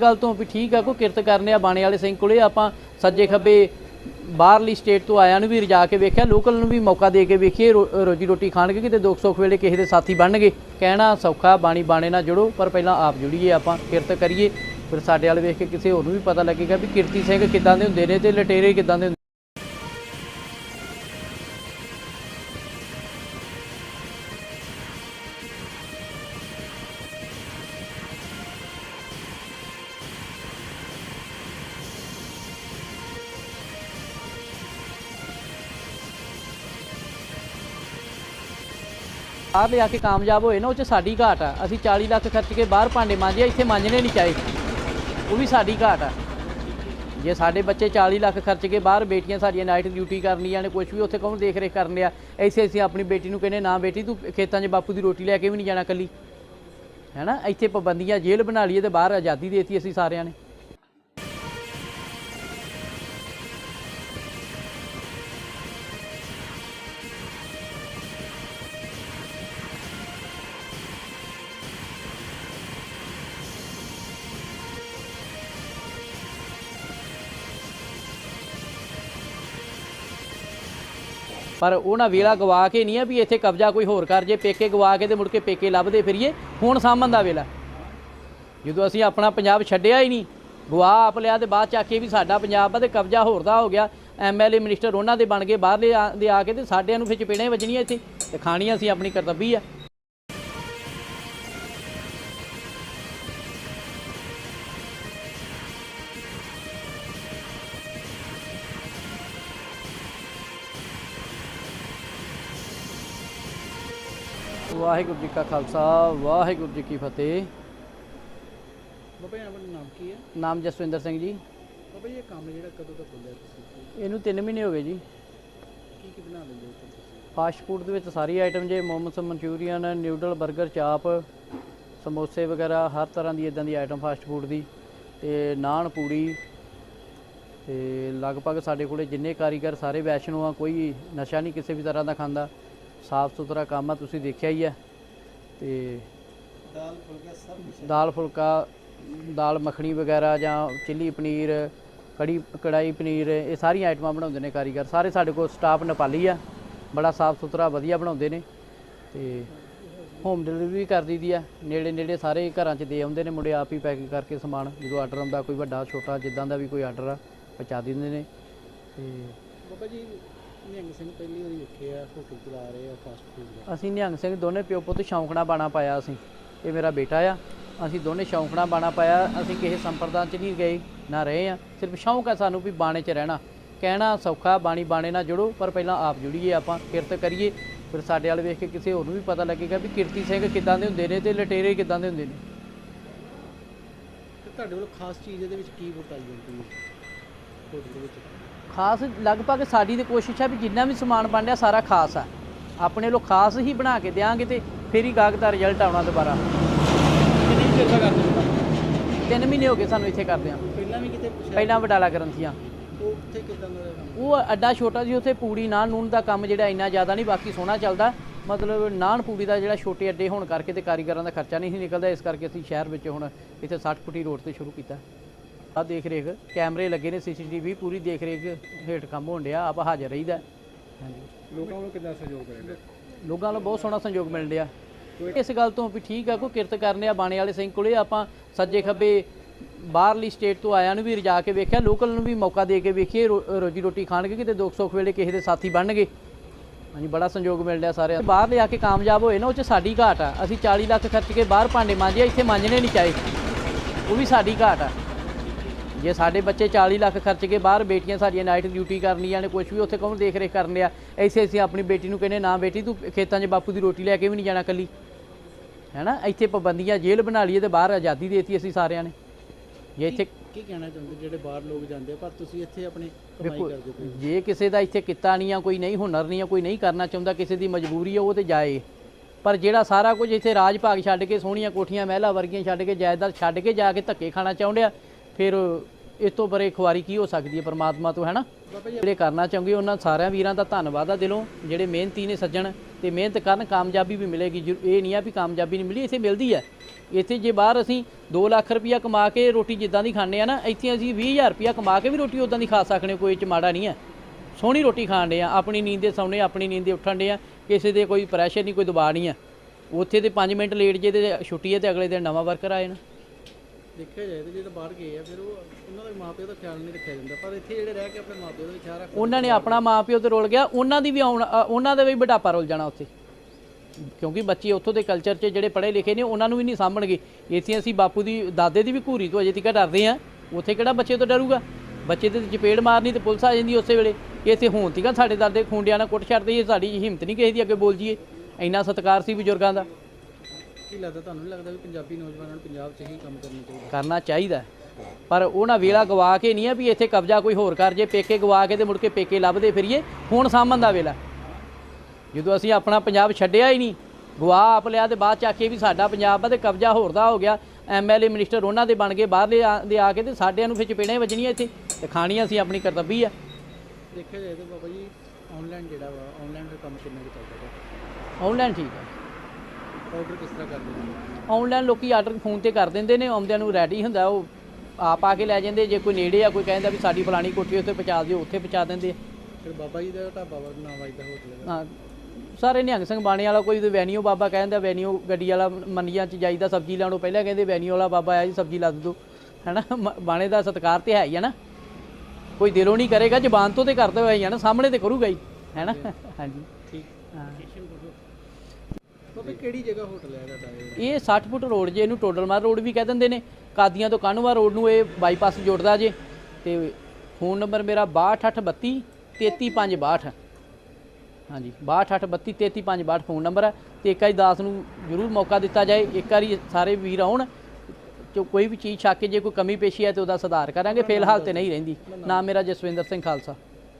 ਗੱਲ ਤੋਂ ਵੀ ਠੀਕ ਆ ਕੋ ਕਿਰਤ ਕਰਨੇ ਆ ਬਾਣੇ ਵਾਲੇ ਸਿੰਘ ਕੋਲੇ, ਆਪਾਂ ਸੱਜੇ ਖੱਬੇ ਬਾਹਰਲੀ ਸਟੇਟ ਤੋਂ ਆਇਆਂ ਨੂੰ ਵੀ ਰਜਾ ਕੇ ਵੇਖਿਆ, ਲੋਕਲ ਨੂੰ ਵੀ ਮੌਕਾ ਦੇ ਕੇ ਵੇਖੀਏ, ਰੋ- ਰੋਜੀ ਰੋਟੀ ਖਾਣਗੇ, ਕਿਤੇ ਦੁੱਖ ਸੁੱਖ ਵੇਲੇ ਕਿਸੇ ਦੇ ਸਾਥੀ ਬਣਨਗੇ। ਕਹਿਣਾ ਸੌਖਾ, ਬਾਣੀ ਬਾਣੇ ਨਾਲ ਜੁੜੋ, ਪਰ ਪਹਿਲਾਂ ਆਪ ਜੁੜੀਏ, ਆਪਾਂ ਕਿਰਤ ਕਰੀਏ। ਫਿਰ ਸਾਡੇ ਵਾਲੇ ਵੇਖ ਕੇ ਕਿਸੇ ਹੋਰ ਨੂੰ ਵੀ ਪਤਾ ਲੱਗੇਗਾ ਵੀ ਕਿਰਤੀ ਸਿੰਘ ਕਿੱਦਾਂ ਦੇ ਹੁੰਦੇ ਨੇ ਤੇ ਲਟੇਰੇ ਕਿੱਦਾਂ ਦੇ ਬਾਹਰ ਲਿਆ ਕੇ ਕਾਮਯਾਬ ਹੋਏ ਨਾ, ਉਹ ਚ ਸਾਡੀ ਘਾਟ ਆ। ਅਸੀਂ 40 ਲੱਖ ਖਰਚ ਕੇ ਬਾਹਰ ਭਾਂਡੇ ਮਾਂਜੇ ਇੱਥੇ ਮਾਂਜਣੇ ਨਹੀਂ ਚਾਹੇ। ਉਹ ਵੀ ਸਾਡੀ ਘਾਟ ਆ। ਜੇ ਸਾਡੇ ਬੱਚੇ 40 ਲੱਖ ਖਰਚ ਕੇ ਬਾਹਰ ਬੇਟੀਆਂ ਸਾਡੀਆਂ ਨਾਈਟ ਡਿਊਟੀ ਕਰਨੀਆਂ ਨੇ ਕੁਝ ਵੀ ਉੱਥੇ ਕੌਣ ਦੇਖ ਰੇਖ ਕਰਨ ਲਿਆ ਐਸੇ ਅਸੀਂ ਆਪਣੀ ਬੇਟੀ ਨੂੰ ਕਹਿੰਦੇ, ਨਾ ਬੇਟੀ, ਤੂੰ ਖੇਤਾਂ 'ਚ ਬਾਪੂ ਦੀ ਰੋਟੀ ਲੈ ਕੇ ਵੀ ਨਹੀਂ ਜਾਣਾ ਕੱਲੀ ਹੈਨਾ? ਇੱਥੇ ਪਾਬੰਦੀਆਂ ਜੇਲ੍ਹ ਬਣਾ ਲਈਏ ਤੇ ਬਾਹਰ ਆਜ਼ਾਦੀ ਦੇਤੀ ਅਸੀਂ ਸਾਰਿਆਂ ਨੇ। ਪਰ ਉਹਨਾਂ ਵੇਲਾ ਗਵਾ ਕੇ ਨਹੀਂ ਆ ਵੀ ਇੱਥੇ ਕਬਜ਼ਾ ਕੋਈ ਹੋਰ ਕਰ ਜੇ, ਪੇਕੇ ਗਵਾ ਕੇ ਤੇ ਮੁੜ ਕੇ ਪੇਕੇ ਲੱਭਦੇ ਫਿਰੀਏ, ਹੁਣ ਸਾਂਭਣ ਦਾ ਵੇਲਾ। ਜਦੋਂ ਅਸੀਂ ਆਪਣਾ ਪੰਜਾਬ ਛੱਡਿਆ ਹੀ ਨਹੀਂ, ਗਵਾ ਆਪ ਲਿਆ ਤੇ ਬਾਅਦ ਚ ਆ ਕੇ ਵੀ ਸਾਡਾ ਪੰਜਾਬ ਆ ਤੇ ਕਬਜ਼ਾ ਹੋਰ ਦਾ ਹੋ ਗਿਆ। ਐਮਐਲਏ ਮਿਨਿਸਟਰ ਉਹਨਾਂ ਦੇ ਬਣ ਗਏ, ਬਾਹਰਲੇ ਆ- ਦੇ ਆ ਕੇ ਤੇ ਸਾਡਿਆਂ ਨੂੰ ਫਿਰ ਚਪੇੜਾਂ ਵੱਜਣੀਆਂ ਇੱਥੇ ਤੇ ਖਾਣੀਆਂ ਅਸੀਂ ਆਪਣੀ ਕਰਤੱਬੀ ਆ। ਵਾਹਿਗੁਰੂ ਜੀ ਕਾ ਖਾਲਸਾ ਵਾਹਿਗੁਰੂ ਜੀ ਕੀ ਫਤਿਹ। ਬਾਬਾ ਜੀ ਆਪਣਾ ਨਾਮ ਕੀ ਹੈ? ਨਾਮ ਜਸਵਿੰਦਰ ਸਿੰਘ ਜੀ। ਬਾਬਾ ਜੀ ਇਹ ਕੰਮ ਜਿਹੜਾ ਕਦੋਂ ਤੱਕ ਖੁੱਲਿਆ ਤੁਸੀਂ? ਇਹਨੂੰ 3 ਮਹੀਨੇ ਹੋ ਗਏ ਜੀ। ਕੀ ਕੀ ਬਣਾ ਲੈਂਦੇ ਹੋ ਤੁਸੀਂ? ਫਾਸਟ ਫੂਡ ਦੇ ਵਿੱਚ ਸਾਰੀ ਆਈਟਮ ਜੇ ਮੋਮੋਸ ਮਨਚੂਰੀਅਨ ਨਿਊਡਲ 버ਗਰ ਚਾਪ ਸਮੋਸੇ ਵਗੈਰਾ ਹਰ ਤਰ੍ਹਾਂ ਦੀ ਇਦਾਂ ਦੀ ਆਈਟਮ ਫਾਸਟ ਫੂਡ ਦੀ। ਤੇ ਨਾਨ ਪੂੜੀ ਤੇ ਲਗਭਗ ਸਾਡੇ ਕੋਲੇ ਜਿੰਨੇ ਕਾਰੀਗਰ ਸਾਰੇ ਵੈਸ਼ਨੋ ਆ ਕੋਈ ਨਸ਼ਾ ਨਹੀਂ ਕਿਸੇ ਵੀ ਤਰ੍ਹਾਂ ਦਾ ਖਾਂਦਾ। ਸਾਫ਼ ਸੁਥਰਾ ਕੰਮ ਆ ਤੁਸੀਂ ਦੇਖਿਆ ਹੀ ਆ। ਤੇ ਦਾਲ ਫੁਲਕਾ ਸਭ ਕੁਝ ਦਾਲ ਫੁਲਕਾ ਦਾਲ ਮੱਖਣੀ ਵਗੈਰਾ ਜਾਂ ਚਿੱਲੀ ਪਨੀਰ ਕੜੀ ਕੜਾਈ ਪਨੀਰ ਇਹ ਸਾਰੀਆਂ ਆਈਟਮਾਂ ਬਣਾਉਂਦੇ ਨੇ ਕਾਰੀਗਰ। ਸਾਰੇ ਸਾਡੇ ਕੋਲ ਸਟਾਫ ਨੇਪਾਲੀ ਆ। ਬੜਾ ਸਾਫ਼ ਸੁਥਰਾ ਵਧੀਆ ਬਣਾਉਂਦੇ ਨੇ। ਤੇ ਹੋਮ ਡਿਲੀਵਰੀ ਵੀ ਕਰ ਦਈਦੀ ਆ। ਨੇੜੇ ਨੇੜੇ ਸਾਰੇ ਘਰਾਂ 'ਚ ਦੇ ਆਉਂਦੇ ਨੇ। ਮੁੰਡੇ ਆਪ ਹੀ ਪੈਕਿੰਗ ਕਰਕੇ ਸਮਾਨ ਜਦੋਂ ਆਰਡਰ ਆਉਂਦਾ ਕੋਈ ਵੱਡਾ ਛੋਟਾ ਜਿੱਦਾਂ ਦਾ ਵੀ ਕੋਈ ਆਰਡਰ ਆ ਪਹੁੰਚਾ ਦਿੰਦੇ ਨੇ। ਤੇ ਬਾਬਾ ਜੀ ਨਿਹੰਗ ਸਿੰਘ ਪਹਿਲੀ ਵਾਰੀ ਵੇਖੇ ਆ ਹੋਟਲ ਚਲਾ ਰਹੇ ਆ ਫਾਸਟ ਫੂਡ ਦਾ। ਅਸੀਂ ਨਿਹੰਗ ਸਿੰਘ ਦੋਨੇ ਪਿਓ ਪੁੱਤ ਸ਼ੌਂਕਣਾ ਬਾਣਾ ਪਾਇਆ ਅਸੀਂ। ਇਹ ਮੇਰਾ ਬੇਟਾ ਆ। ਅਸੀਂ ਦੋਨੇ ਸ਼ੌਂਕਣਾ ਬਾਣਾ ਪਾਇਆ। ਅਸੀਂ ਕਿਸੇ ਸੰਪਰਦਾਨ ਚ ਨਹੀਂ ਗਏ ਨਾ ਰਹੇ ਆ। ਸਿਰਫ ਸ਼ੌਂਕ ਆ ਸਾਨੂੰ ਵੀ ਬਾਣੇ 'ਚ ਰਹਿਣਾ। ਕਹਿਣਾ ਸੌਖਾ ਬਾਣੀ ਬਾਣੇ ਨਾਲ ਜੁੜੋ ਪਰ ਪਹਿਲਾਂ ਆਪ ਜੁੜੀਏ ਆਪਾਂ ਕਿਰਤ ਕਰੀਏ। ਫਿਰ ਸਾਡੇ ਵਾਲੇ ਵੇਖ ਕੇ ਕਿਸੇ ਹੋਰ ਨੂੰ ਵੀ ਪਤਾ ਲੱਗੇਗਾ ਵੀ ਕਿਰਤੀ ਸਿੰਘ ਕਿੱਦਾਂ ਦੇ ਹੁੰਦੇ ਨੇ ਤੇ ਲਟੇਰੇ ਕਿੱਦਾਂ ਦੇ ਹੁੰਦੇ ਨੇ। ਤੇ ਤੁਹਾਡੇ ਵੱਲੋਂ ਖਾਸ ਚੀਜ਼ ਇਹਦੇ ਵਿੱਚ ਕੀ ਵਰਤਾਈ ਜਾਂਦੀ ਹੈ? ਹੋਟਲ ਦੇ ਵਿੱਚ ਖਾਸ ਲਗਭਗ ਸਾਡੀ ਤੇ ਕੋਸ਼ਿਸ਼ ਆ ਵੀ ਜਿੰਨਾ ਵੀ ਸਮਾਨ ਬਣ ਰਿਹਾ ਸਾਰਾ ਖਾਸ ਆ। ਆਪਣੇ ਲੋ ਖਾਸ ਹੀ ਬਣਾ ਕੇ ਦਿਆਂਗੇ ਤੇ ਫਿਰ ਹੀ ਗਾਹਕ ਦਾ ਰਿਜ਼ਲਟ ਆਉਣਾ ਦੁਬਾਰਾ। ਕਿੰਨੀ ਚਿਰ ਦਾ ਕਰਦੇ ਹੋ? ਕੰਮ? ਤਿੰਨ ਮਹੀਨੇ ਹੋ ਗਏ ਸਾਨੂੰ ਇੱਥੇ ਕਰਦਿਆਂ ਪਹਿਲਾਂ ਵੀ ਕਿਤੇ ਪੁੱਛਿਆ? ਪਹਿਲਾਂ ਵਡਾਲਾ ਗ੍ਰੰਥੀਆਂ ਉਹ ਉੱਥੇ ਕਿਦਾਂ ਦਾ ਕੰਮ ਉਹ ਅੱਡਾ ਛੋਟਾ ਜੀ ਉੱਥੇ ਪੂੜੀ ਨਾਨ ਨੂਨ ਦਾ ਕੰਮ ਜਿਹੜਾ ਇੰਨਾ ਜ਼ਿਆਦਾ ਨਹੀਂ ਬਾਕੀ ਸੋਹਣਾ ਚੱਲਦਾ। ਮਤਲਬ ਨਾਨ ਪੂੜੀ ਦਾ ਜਿਹੜਾ ਛੋਟੇ ਅੱਡੇ ਹੋਣ ਕਰਕੇ ਤੇ ਕਾਰੀਗਰਾਂ ਦਾ ਖਰਚਾ ਨਹੀਂ ਸੀ ਨਿਕਲਦਾ ਇਸ ਕਰਕੇ ਅਸੀਂ ਸ਼ਹਿਰ ਵਿੱਚ ਹੁਣ ਇੱਥੇ 60 ਫੁੱਟੀ ਰੋਡ ਤੇ ਸ਼ੁਰੂ ਕੀਤਾ। ਆ ਦੇਖ ਰੇਖ ਕੈਮਰੇ ਲੱਗੇ ਨੇ ਸੀਸੀਟੀਵੀ ਪੂਰੀ ਦੇਖ ਰੇਖ ਹੇਠ ਕੰਮ ਹੋਣ ਡਿਆ ਆਪ ਹਾਜ਼ਰ ਰਹੀਦਾ। ਹਾਂਜੀ। ਲੋਕਾਂ ਵੱਲੋਂ ਕਿੰਨਾ ਸਹਿਯੋਗ ਕਰਦੇ ਲੋਕਾਂ ਵੱਲੋਂ ਬਹੁਤ ਸੋਹਣਾ ਸੰਯੋਗ ਮਿਲ ਰਿਹਾ ਇਸ ਗੱਲ ਤੋਂ ਵੀ ਠੀਕ ਆ ਕੋਈ ਕਿਰਤ ਕਰਨੇ ਆ ਬਾਣੇ ਵਾਲੇ ਸਿੰਘ ਕੋਲੇ ਆਪਾਂ ਸੱਜੇ ਖੱਬੇ ਬਾਹਰਲੀ ਸਟੇਟ ਤੋਂ ਆਇਆਂ ਨੂੰ ਵੀ ਰਜਾ ਕੇ ਵੇਖਿਆ ਲੋਕਲ ਨੂੰ ਵੀ ਮੌਕਾ ਦੇ ਕੇ ਵੇਖੀਏ ਰੋਜੀ ਰੋਟੀ ਖਾਣਗੇ ਕਿਤੇ ਦੁੱਖ ਸੁੱਖ ਵੇਲੇ ਕਿਸੇ ਦੇ ਸਾਥੀ ਬਣਨਗੇ। ਹਾਂਜੀ ਬੜਾ ਸੰਯੋਗ ਮਿਲ ਰਿਹਾ ਸਾਰਿਆਂ ਬਾਹਰ ਲਿਆ ਕੇ ਕਾਮਯਾਬ ਹੋਏ ਨਾ ਉਹ ਚ ਸਾਡੀ ਘਾਟ ਆ। ਅਸੀਂ 40 ਲੱਖ ਖਰਚ ਕੇ ਬਾਹਰ ਭਾਂਡੇ ਮਾਂਜੇ ਇੱਥੇ ਮਾਂਜਣੇ ਨਹੀਂ ਚਾਹੇ। ਉਹ ਵੀ ਸਾਡੀ ਘਾਟ ਆ। ਜੇ ਸਾਡੇ ਬੱਚੇ 40 ਲੱਖ ਖਰਚ ਕੇ ਬਾਹਰ ਬੇਟੀਆਂ ਸਾਡੀਆਂ ਨਾਈਟ ਡਿਊਟੀ ਕਰਨੀਆਂ ਨੇ ਕੁਝ ਵੀ ਉੱਥੇ ਕੌਣ ਦੇਖ ਰੇਖ ਕਰਨ ਲਿਆ ਐਸੇ ਅਸੀਂ ਆਪਣੀ ਬੇਟੀ ਨੂੰ ਕਹਿੰਦੇ ਨਾ ਬੇਟੀ ਤੂੰ ਖੇਤਾਂ 'ਚ ਬਾਪੂ ਦੀ ਰੋਟੀ ਲੈ ਕੇ ਵੀ ਨਹੀਂ ਜਾਣਾ ਕੱਲੀ ਹੈਨਾ? ਇੱਥੇ ਪਾਬੰਦੀਆਂ ਜੇਲ੍ਹ ਬਣਾ ਲਈਏ ਤੇ ਬਾਹਰ ਆਜ਼ਾਦੀ ਦੇਤੀ ਅਸੀਂ ਸਾਰਿਆਂ ਨੇ। ਜੇ ਇੱਥੇ ਕੀ ਕਹਿਣਾ ਚਾਹੁੰਦੇ ਜਿਹੜੇ ਬਾਹਰ ਲੋਕ ਜਾਂਦੇ ਆ ਪਰ ਤੁਸੀਂ ਇੱਥੇ ਆਪਣੀ ਕਮਾਈ ਕਰਦੇ ਹੋ। ਜੇ ਕਿਸੇ ਦਾ ਇੱਥੇ ਕਿੱਤਾ ਨਹੀਂ ਆ ਕੋਈ ਨਹੀਂ ਹੁਨਰ ਨਹੀਂ ਆ ਕੋਈ ਨਹੀਂ ਕਰਨਾ ਚਾਹੁੰਦਾ ਕਿਸੇ ਦੀ ਮਜਬੂਰੀ ਆ ਉਹ ਤੇ ਜਾਏ। ਪਰ ਜਿਹੜਾ ਸਾਰਾ ਕੁਝ ਇੱਥੇ ਰਾਜ ਭਾਗ ਛੱਡ ਕੇ ਸੋਹਣੀਆਂ ਕੋਠੀਆਂ ਮਹਿਲਾ ਵਰਗੀਆਂ ਛੱਡ ਕੇ ਜਾਇਦਾਦ ਛੱਡ ਕੇ ਜਾ ਕੇ ਧੱਕੇ ਖਾਣਾ ਚਾਹੁੰਦੇ ਆ ਫਿਰ ਇਸ ਤੋਂ ਬਰੇ ਖੁਆਰੀ ਕੀ ਹੋ ਸਕਦੀ ਹੈ ਪਰਮਾਤਮਾ ਤੋਂ ਹੈਨਾ? ਬਾਬਾ ਜਿਹੜੇ ਕਰਨਾ ਚਾਹੁੰਗੇ ਉਹਨਾਂ ਸਾਰਿਆਂ ਵੀਰਾਂ ਦਾ ਧੰਨਵਾਦ ਆ ਦਿਲੋਂ। ਜਿਹੜੇ ਮਿਹਨਤੀ ਨੇ ਸੱਜਣ ਤੇ ਮਿਹਨਤ ਕਰਨ ਕਾਮਯਾਬੀ ਵੀ ਮਿਲੇਗੀ। ਜ਼ਰੂ- ਇਹ ਨਹੀਂ ਆ ਵੀ ਕਾਮਯਾਬੀ ਨਹੀਂ ਮਿਲੀ ਇੱਥੇ ਮਿਲਦੀ ਹੈ। ਇੱਥੇ ਜੇ ਬਾਹਰ ਅਸੀਂ 2 ਲੱਖ ਰੁਪਇਆ ਕਮਾ ਕੇ ਰੋਟੀ ਜਿੱਦਾਂ ਦੀ ਖਾਂਦੇ ਆ ਨਾ ਇੱਥੇ ਅਸੀਂ 20000 ਰੁਪਇਆ ਕਮਾ ਕੇ ਵੀ ਰੋਟੀ ਉਦਾਂ ਦੀ ਖਾ ਸਕਦੇ ਹਾਂ, ਕੋਈ 'ਚ ਮਾੜਾ ਨਹੀਂ ਹੈ। ਸੋਹਣੀ ਰੋਟੀ ਖਾਣ ਦੇ ਆ ਆਪਣੀ ਨੀਂਦ ਦੇ ਸੌਣੇ ਆਪਣੀ ਨੀਂਦ ਦੇ ਉੱਠਣ ਦੇ ਆ ਕਿਸੇ ਦੇ ਕੋਈ ਪ੍ਰੈਸ਼ਰ ਨਹੀਂ ਕੋਈ ਦਬਾਅ ਨਹੀਂ ਆ ਉੱਥੇ ਤੇ 5 ਮਿੰਟ ਲੇਟ ਜੇ ਤੇ ਛੁੱਟੀ ਹੈ ਤੇ ਅਗਲੇ ਦਿਨ ਨਵਾਂ ਵਰਕਰ ਆਏ ਨਾ ਦੇਖਿਆ ਜਾਏ ਤੇ ਜਿਹੜੇ ਬਾਹਰ ਗਏ ਆ ਫਿਰ ਉਹ ਉਹਨਾਂ ਦੇ ਮਾਪਿਓ ਦਾ ਖਿਆਲ ਨਹੀਂ ਰੱਖਿਆ ਜਾਂਦਾ। ਪਰ ਇੱਥੇ ਜਿਹੜੇ ਰਹਿ ਕੇ ਆਪਣੇ ਮਾਪਿਓ ਦਾ ਵੀ ਖਿਆਲ ਰੱਖ ਉਹਨਾਂ ਨੇ ਆਪਣਾ ਮਾਪਿਓ ਤੇ ਰੁਲ ਗਿਆ ਉਹਨਾਂ ਦੀ ਵੀ ਆਉਣ ਉਹਨਾਂ ਦਾ ਵੀ ਬੁਢਾਪਾ ਰੁਲ ਜਾਣਾ ਉੱਥੇ। ਕਿਉਂਕਿ ਬੱਚੇ ਉੱਥੋਂ ਦੇ ਕਲਚਰ 'ਚ ਜਿਹੜੇ ਪੜ੍ਹੇ ਲਿਖੇ ਨੇ ਉਹਨਾਂ ਨੂੰ ਵੀ ਨਹੀਂ ਸਾਂਭਣਗੇ। ਇੱਥੇ ਅਸੀਂ ਬਾਪੂ ਦੀ ਦਾਦੇ ਦੀ ਵੀ ਘੂਰੀ ਤੋਂ ਅਜੇ ਤੱਕ ਡਰਦੇ ਆ ਉੱਥੇ ਕਿਹੜਾ ਬੱਚੇ ਤੋਂ ਡਰੂਗਾ? ਬੱਚੇ ਤੇ ਚਪੇੜ ਮਾਰਨੀ ਤੇ ਪੁਲਿਸ ਆ ਜਾਂਦੀ ਉਸੇ ਵੇਲੇ। ਇੱਥੇ ਹੋਣ ਤੀਕਾ ਸਾਡੇ ਦਾਦੇ ਖੁੰਡਿਆਂ ਨਾਲ ਕੁੱਟ ਛੱਡਦੇ ਇਹ ਸਾਡੀ ਹਿੰਮਤ ਨਹੀਂ ਕਿਸੇ ਦੀ ਅੱਗੇ ਬੋਲ ਜੀਏ ਇੰਨਾ ਸਤਿਕਾਰ ਸੀ ਬਜ਼ੁਰਗਾਂ ਦਾ। ਕੀ ਲੱਗਦਾ ਤੁਹਾਨੂੰ ਨਹੀਂ ਲੱਗਦਾ ਵੀ ਪੰਜਾਬੀ ਨੌਜਵਾਨਾਂ ਨੂੰ ਪੰਜਾਬ 'ਚ ਹੀ ਕੰਮ ਕਰਨਾ ਚਾਹੀਦਾ? ਕਰਨਾ ਚਾਹੀਦਾ। ਪਰ ਉਹਨਾਂ ਵੇਲਾ ਗਵਾ ਕੇ ਨਹੀਂ ਆ ਵੀ ਇੱਥੇ ਕਬਜ਼ਾ ਕੋਈ ਹੋਰ ਕਰ ਜੇ ਪੇਕੇ ਗਵਾ ਕੇ ਤੇ ਮੁੜ ਕੇ ਪੇਕੇ ਲੱਭਦੇ ਫਿਰੀਏ। ਹੁਣ ਸਾਂਭਣ ਦਾ ਵੇਲਾ। ਜਦੋਂ ਅਸੀਂ ਆਪਣਾ ਪੰਜਾਬ ਛੱਡਿਆ ਹੀ ਨਹੀਂ ਗਵਾ ਆਪ ਲਿਆ ਤੇ ਬਾਅਦ ਚ ਆ ਕੇ ਵੀ ਸਾਡਾ ਪੰਜਾਬ ਆ ਤੇ ਕਬਜ਼ਾ ਹੋਰ ਦਾ ਹੋ ਗਿਆ। ਐਮਐਲਏ ਮਿਨਿਸਟਰ ਉਹਨਾਂ ਦੇ ਬਣ ਗਏ ਬਾਹਰਲੇ ਆ- ਦੇ ਆ ਕੇ ਤੇ ਸਾਡਿਆਂ ਨੂੰ ਫਿਰ ਚਪੇੜਾਂ ਹੀ ਵੱਜਣੀਆਂ ਇੱਥੇ। ਤੇ ਖਾਣੀਆਂ ਅਸੀਂ ਆਪਣੀ ਕਰਤੱਬੀ ਆ। ਦੇਖਿਆ ਜਾਏ ਤਾਂ ਬਾਬਾ ਜੀ ਆਨਲਾਈਨ ਜਿਹੜਾ ਵਾ ਆਨਲਾਈਨ ਦਾ ਕੰਮ ਕਿੰਨਾ ਕੁ ਚੱਲਦਾ ਆਨਲਾਈਨ ਠੀਕ ਹੈ ਆਰਡਰ ਕਿਸ ਤਰ੍ਹਾਂ ਕਰਦੇ ਨੇ? ਆਨਲਾਈਨ ਲੋਕੀ ਆਰਡਰ ਫੋਨ ਤੇ ਕਰ ਦਿੰਦੇ ਨੇ ਆਉਂਦਿਆਂ ਨੂੰ ਰੈਡੀ ਹੁੰਦਾ ਉਹ ਆਪ ਆ ਕੇ ਲੈ ਜਾਂਦੇ ਜੇ ਕੋਈ ਨੇੜੇ ਆ ਕੋਈ ਕਹਿੰਦਾ ਵੀ ਸਾਡੀ ਫਲਾਣੀ ਕੋਠੀ ਉੱਥੇ ਪਹੁੰਚਾ ਦਿਓ ਉੱਥੇ ਪਹੁੰਚਾ ਦਿੰਦੇ ਫਿਰ ਬਾਬਾ ਜੀ ਦਾ ਢਾਬਾ ਨਾਮ ਵੱਜਦਾ ਹੋਟਲ ਦਾ। ਹਾਂ ਸਾਰੇ ਨਿਹੰਗ ਸਿੰਘ ਬਾਣੇ ਵਾਲਾ ਕੋਈ ਤੇ ਵੈਨਿਊ ਬਾਬਾ ਕਹਿੰਦਾ ਵੈਨਿਊ ਗੱਡੀ ਵਾਲਾ ਮੰਡੀਆਂ 'ਚ ਜਾਈਦਾ ਸਬਜ਼ੀ ਲੈਣੋਂ ਪਹਿਲਾਂ ਕਹਿੰਦੇ ਵੈਨਿਊ ਵਾਲਾ ਬਾਬਾ ਆਇਆ ਜੀ ਸਬਜ਼ੀ ਲੱਦ ਦੋ। ਹੈਨਾ ਬਾਣੇ ਦਾ ਸਤਿਕਾਰ ਤੇ ਹੈ ਹੀ ਹੈ ਨਾ। ਕੋਈ ਦਿਲੋਂ ਨਹੀਂ ਕਰੇਗਾ ਜ਼ਬਾਨ ਤੋਂ ਤੇ ਕਰਦਾ ਹੋਇਆ ਹੀ ਹੈ ਨਾ ਸਾਹਮਣੇ ਤੇ ਕਰੂਗਾ ਹੀ ਹੈਨਾ। ਹਾਂਜੀ। ਠੀਕ ਹਾਂ ਬਾਬਾ ਕਿਹੜੀ ਜਗ੍ਹਾ ਹੋਟਲ ਹੈ ਤੁਹਾਡਾ ਇਹ ਇਹ 60 ਫੁੱਟ ਰੋਡ ਜੇ ਇਹਨੂੰ ਟੋਡਲਮਾਰ ਰੋਡ ਵੀ ਕਹਿ ਦਿੰਦੇ ਨੇ। ਕਾਦੀਆਂ ਤੋਂ ਕਾਨੂੰਵਾ ਰੋਡ ਨੂੰ ਇਹ ਬਾਈਪਾਸ ਜੋੜਦਾ ਜੇ। ਤੇ ਫੋਨ ਨੰਬਰ ਮੇਰਾ 6282 33562 ਹਾਂਜੀ 6282 33562 ਫੋਨ ਨੰਬਰ ਹੈ ਤੇ ਇੱਕ ਵਾਰੀ ਦਾਸ ਨੂੰ ਜ਼ਰੂਰ ਮੌਕਾ ਦਿੱਤਾ ਜਾਏ ਇੱਕ ਵਾਰੀ ਸਾਰੇ ਵੀਰ ਆਉਣ। ਜੋ ਕੋਈ ਵੀ ਚੀਜ਼ ਛੱਕ ਕੇ ਜੇ ਕੋਈ ਕਮੀ ਪੇਸ਼ੀ ਹੈ ਤੇ ਉਹਦਾ ਸੁਧਾਰ ਕਰਾਂਗੇ ਫਿਲਹਾਲ ਤੇ ਨਹੀਂ ਰਹਿੰਦੀ। ਨਾਮ ਮੇਰਾ ਜਸਵਿੰਦਰ ਸਿੰਘ ਖਾਲਸਾ।